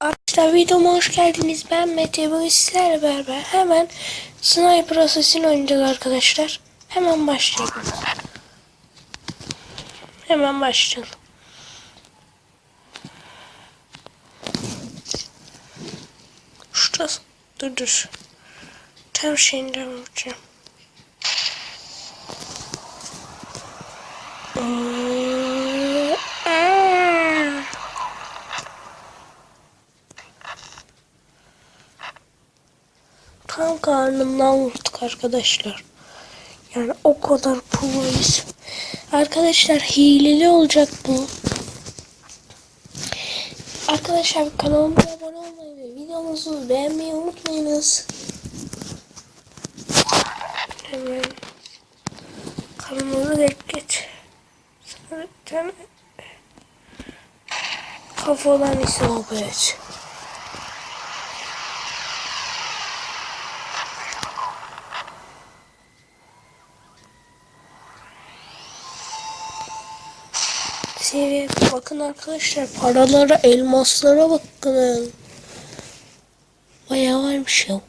Arkadaşlar videoma hoş geldiniz. Ben Mete. Bugün sizlerle beraber hemen Sniper Assassin oynayacağız arkadaşlar. Hemen başlayalım. Hemen başlayalım. Şurası. Dur dur. Tam şeyinden vuracağım. Ee, aa. Tam karnımdan vurduk arkadaşlar. Yani o kadar proyuz. Arkadaşlar hileli olacak bu. Arkadaşlar kanalıma abone olmayı ve videomuzu beğenmeyi unutmayınız. Sana bir tane kafadan isabet. Seviye bakın arkadaşlar paralara elmaslara bakın. Bayağı varmış ya.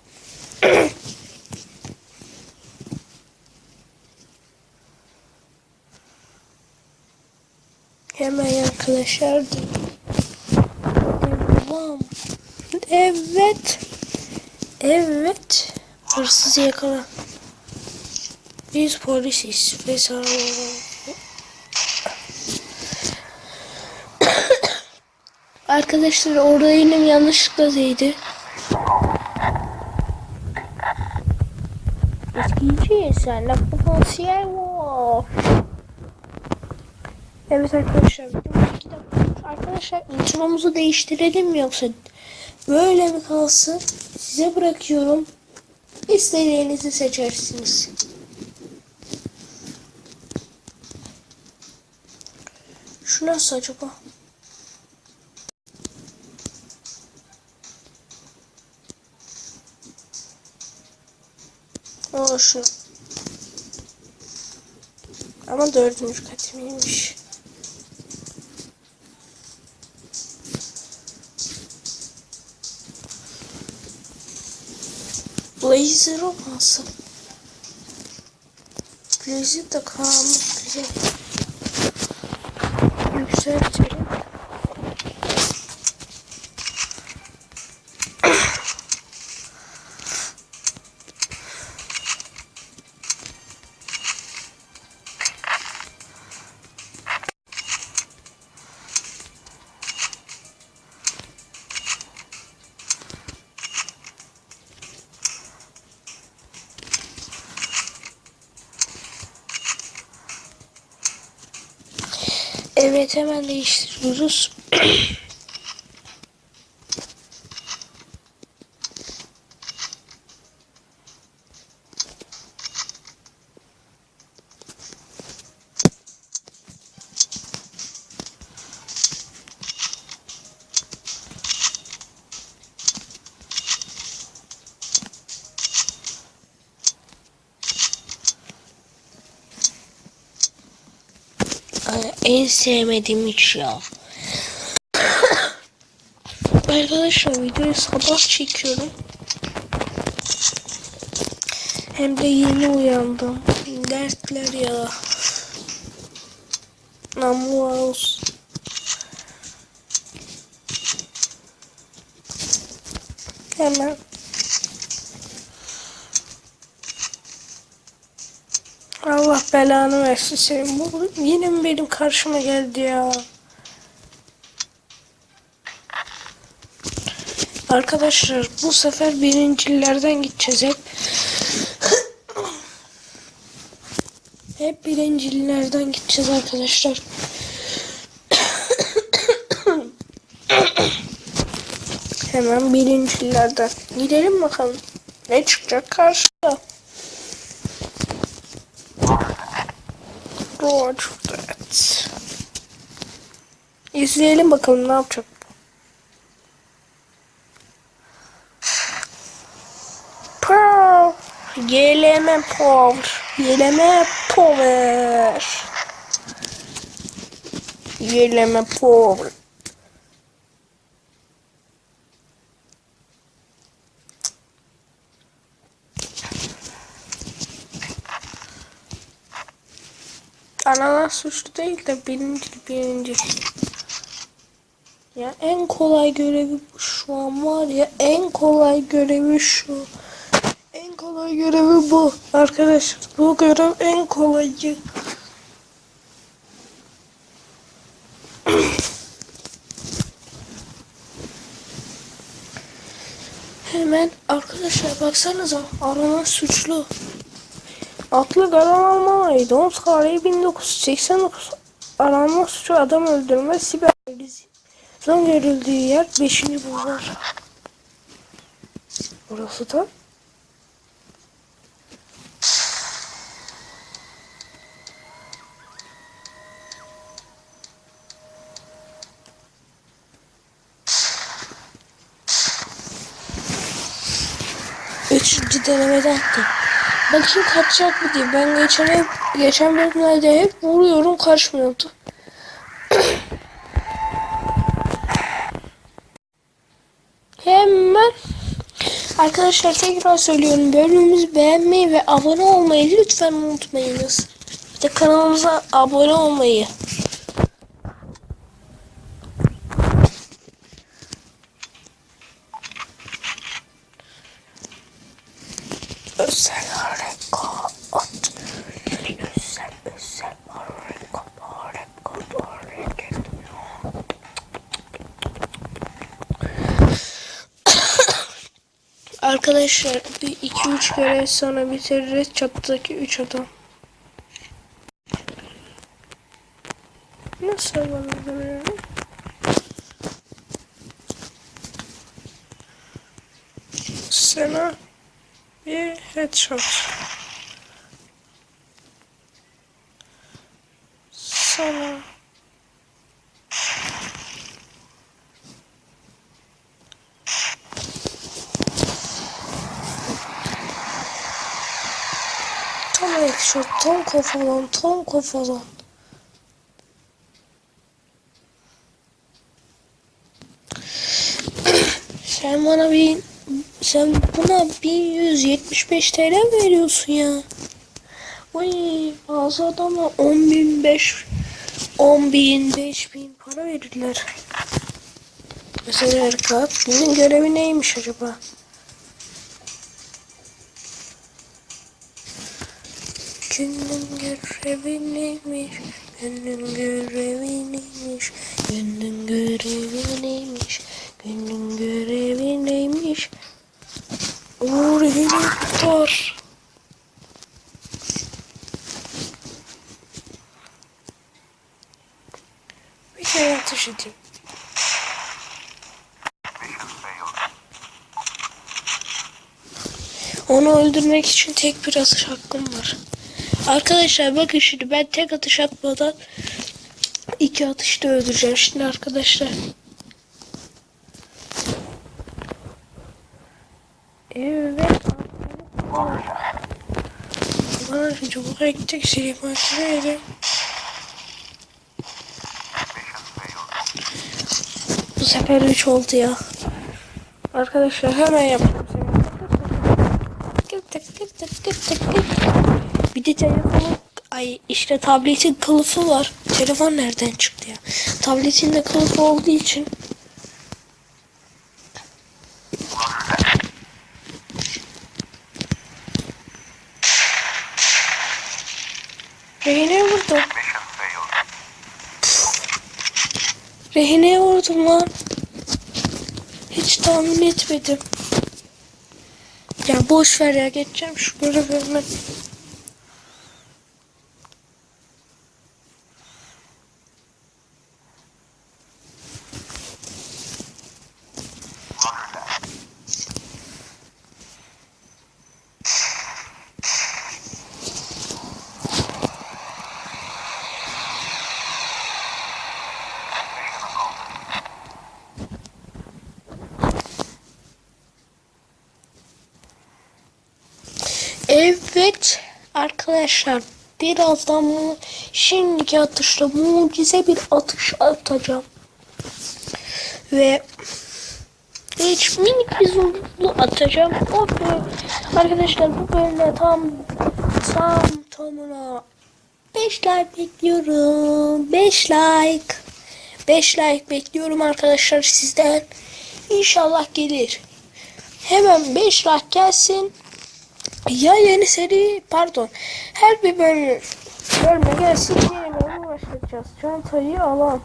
Hemen arkadaşlar. Devam. Evet. Evet. Hırsız yakala. Biz polisiz. Ve Arkadaşlar orada elim yanlışlıkla değdi. Sen la potansiyel var. Evet arkadaşlar. Arkadaşlar intromuzu değiştirelim mi yoksa böyle mi kalsın? Size bırakıyorum. İstediğinizi seçersiniz. Şu nasıl acaba? O şu. Ama dördüncü katimiymiş. Blazer olmasın. Blazer de karanlık güzel. Yükseltelim. Evet hemen değiştiriyoruz. Ay, En sevmediğim iş ya. Arkadaşlar videoyu sabah çekiyorum. Hem de yeni uyandım. Dertler ya. Namlu. Hemen. Allah belanı versin senin. Bu yine mi benim karşıma geldi ya? Arkadaşlar bu sefer birincilerden gideceğiz hep. hep birincilerden gideceğiz arkadaşlar. Hemen birincilerden gidelim bakalım. Ne çıkacak Roger that. İzleyelim bakalım ne yapacak. Geleme power. Geleme power. Geleme power. Ananas suçlu değil de birinci birinci. Ya en kolay görevi şu an var ya en kolay görevi şu. En kolay görevi bu. Arkadaşlar bu görev en kolayı. Hemen arkadaşlar baksanıza arama suçlu. Atlı garan almalıydı. Omuz tarihi 1989. Aranma suçu adam öldürme siber. Son görüldüğü yer 5. bulvar. Burası da Üçüncü denemede attım. Bakayım kaçacak mı diye. Ben geçen hep, geçen bölümlerde hep vuruyorum kaçmıyordu. Hemen Arkadaşlar tekrar söylüyorum. Bölümümüzü beğenmeyi ve abone olmayı lütfen unutmayınız. Bir de kanalımıza abone olmayı. Arkadaşlar bir iki üç kere sonra bitiririz çatıdaki üç adam. Nasıl bana böyle? Sana bir headshot. Sana headshot, tam kafadan, tam kafadan. Sen bana bir sen buna 1175 TL mi veriyorsun ya? Uy bazı adama 10 bin 5 10 bin 5 bin para verirler. Mesela Erkat bunun görevi neymiş acaba? Günün görevi neymiş? Günün görevi neymiş? Günün görevi neymiş? Günün görevi neymiş? Uğur helikopter. Bir kere ateş edeyim. Onu öldürmek için tek bir atış hakkım var. Arkadaşlar bakın şimdi ben tek atış atmadan iki atışta öldüreceğim. Şimdi arkadaşlar. Evet. Bana çabuk gidecek makine edeyim. Bu sefer 3 oldu ya. Arkadaşlar hemen yapalım. Gıt tık gıt tık gıt tık gıt. Bir de telefonun ay işte tabletin kılıfı var. Telefon nereden çıktı ya? Tabletin de kılıfı olduğu için Rehine vurdum. Rehineye vurdum lan. Hiç tahmin etmedim. Ya boş ver ya geçeceğim şu görevi arkadaşlar birazdan bu şimdiki atışta mucize bir atış atacağım. Ve hiç minik bir zoomlu atacağım. O bö- arkadaşlar bu bölümde tam tam tamına 5 like bekliyorum. 5 like. 5 like bekliyorum arkadaşlar sizden. İnşallah gelir. Hemen 5 like gelsin. Ya yeni seri pardon. Her bir bölüm bölüme gelsin yeni bölüm başlayacağız. Çantayı alan.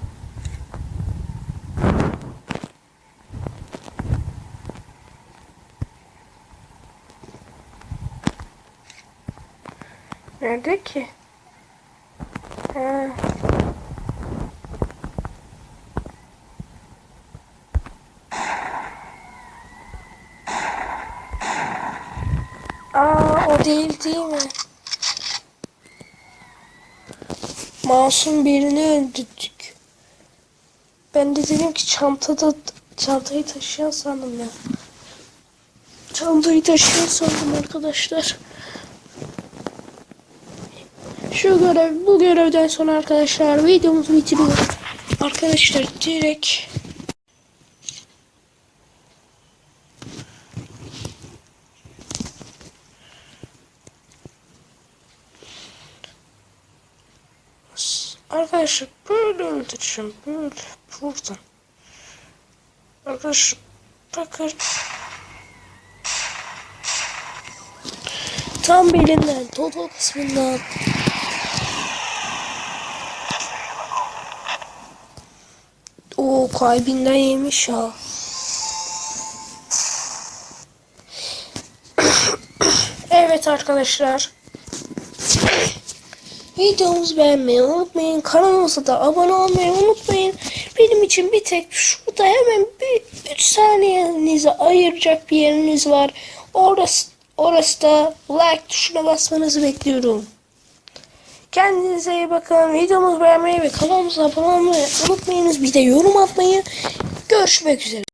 Nerede ki? He. Aa o değil değil mi? Masum birini öldürdük. Ben de dedim ki çantada çantayı taşıyan sandım ya. Çantayı taşıyan sandım arkadaşlar. Şu görev, bu görevden sonra arkadaşlar videomuzu bitiriyoruz. Arkadaşlar direkt Arkadaşlar böyle öldüreceğim. Böyle buradan. Arkadaşlar bakın. Tam belinden, total kısmından. O kalbinden yemiş ya. evet arkadaşlar. Videomuzu beğenmeyi unutmayın. Kanalımıza da abone olmayı unutmayın. Benim için bir tek şurada hemen bir 3 saniyenizi ayıracak bir yeriniz var. Orası, orası da like tuşuna basmanızı bekliyorum. Kendinize iyi bakın. Videomuzu beğenmeyi ve kanalımıza abone olmayı unutmayınız. Bir de yorum atmayı. Görüşmek üzere.